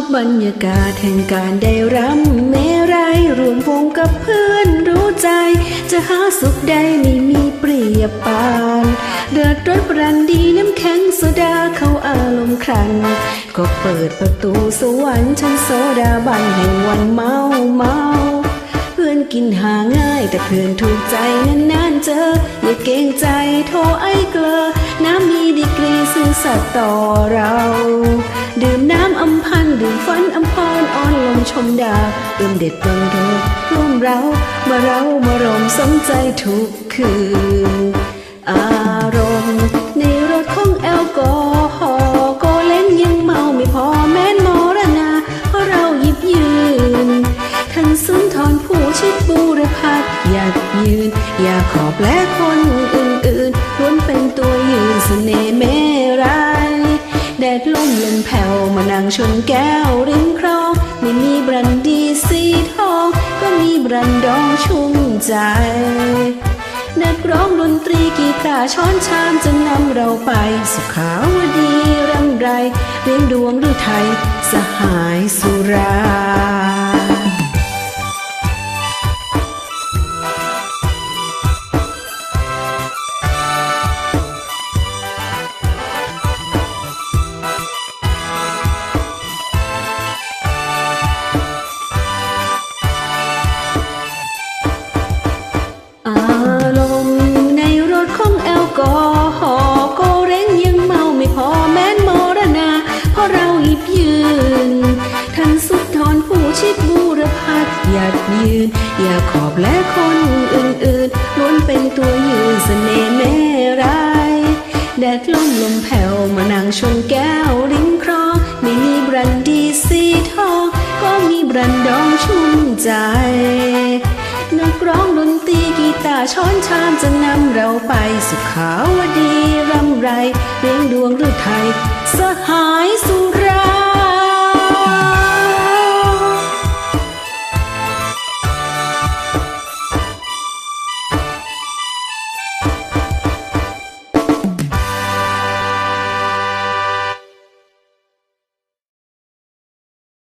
อบบรรยากาศแห่งการได้รำเมรัยรวมวงกับเพื่อนรู้ใจ จะหาสุขใดไม่มีเปรียบปาน เดือดร้อนปรันดีน้ำแข็งโซดาเข้าอารมณ์ครัน ก็เปิดประตูสวรรค์ชั้นโซดาบันแห่งวันเมาเมาเพื่อนกินหาง่าย แต่เพื่อนถูกใจนานๆเจอ อย่าเกรงใจโทรไอ้เกลอน้ำมีดีกรีซื่อสัตย์ต่อเรา มดาเติมเด็ดเติมโดร่วมเรามาเรามารมสมใจทุกคืน อารมณ์ในรถของแอลกอฮอล์ก็เล่นยังเมาไม่พอแม้นมรณาเพราะเราหยิบยืนท่านสุนทรผู้ชิดบูรพัดอยากยืน อยากขอบและคนอื่นๆล้วนเป็นตัวยืนเสน่ห์เมรัยแดดลมลมแผ่วมานั่งชนแก้วริมคลอ มีบรันดีสีทอง ก็มีบรันดองชุ่มใจนักร้องดนตรีกีตาร์ช้อนชามจะนำเราไป สุขาวดีรำไรเรียงดวงฤทัยสหายสุรา ยืน ท่านสุดทรผู้ชิดบูรพัดหยัดยืน อย่าขอบและคนอื่นๆล้วนเป็นตัวยืนเสน่ห์แม่รายแดดลมลมแผ่วมานั่งชนแก้วริมคลองไม่มีบรันดีสีทองก็มีบรันดองชุ่มใจนักร้องดนตรีกีตาร์ช้อนชามจะนำเราไปสุขาวดีรำไรเรียงดวงฤทัยสหายสุรา